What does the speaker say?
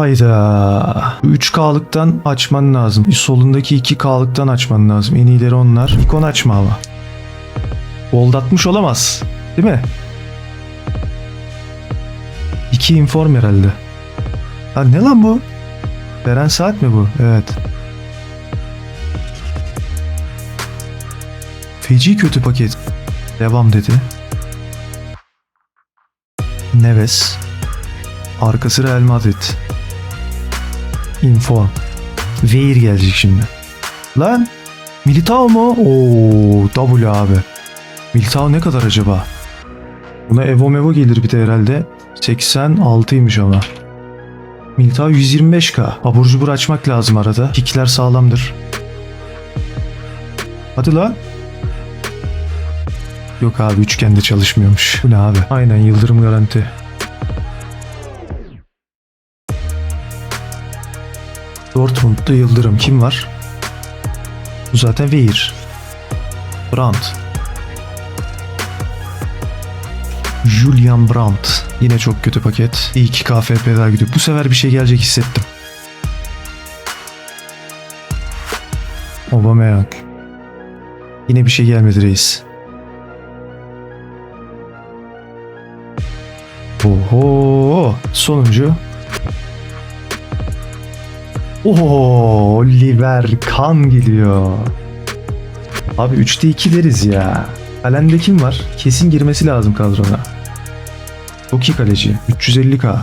Hayda. 3K'lıktan açman lazım. Solundaki 2K'lıktan açman lazım. En iyileri onlar. İkon açma ama. Gold atmış olamaz. Değil mi? 2 inform herhalde. Ha ne lan bu? Veren saat mi bu? Evet. Feci kötü paket. Devam dedi. Neves. Arkası Real Madrid. Inform. Veir gelecek şimdi. Lan Militao mu? Oo W abi. Militao ne kadar acaba? Buna Evo Mevo gelir bir de herhalde. 86'ymış ama. Militao 125k. Abur cubur açmak lazım arada. Kickler sağlamdır. Hadi lan. Yok abi üçgende çalışmıyormuş. Bu ne abi? Aynen yıldırım garanti. Dortmund'da yıldırım. Kim var? Bu zaten Weir. Brandt. Julian Brandt. Yine çok kötü paket. İyi ki KFP daha gidiyor. Bu sefer bir şey gelecek hissettim. Aubameyang. Yine bir şey gelmedi reis. Oho. Sonuncu. Oo, Oliver Kahn geliyor. Abi 3'te 2 deriz ya. Kalende kim var? Kesin girmesi lazım kadrona. Çok iyi kaleci. 350k.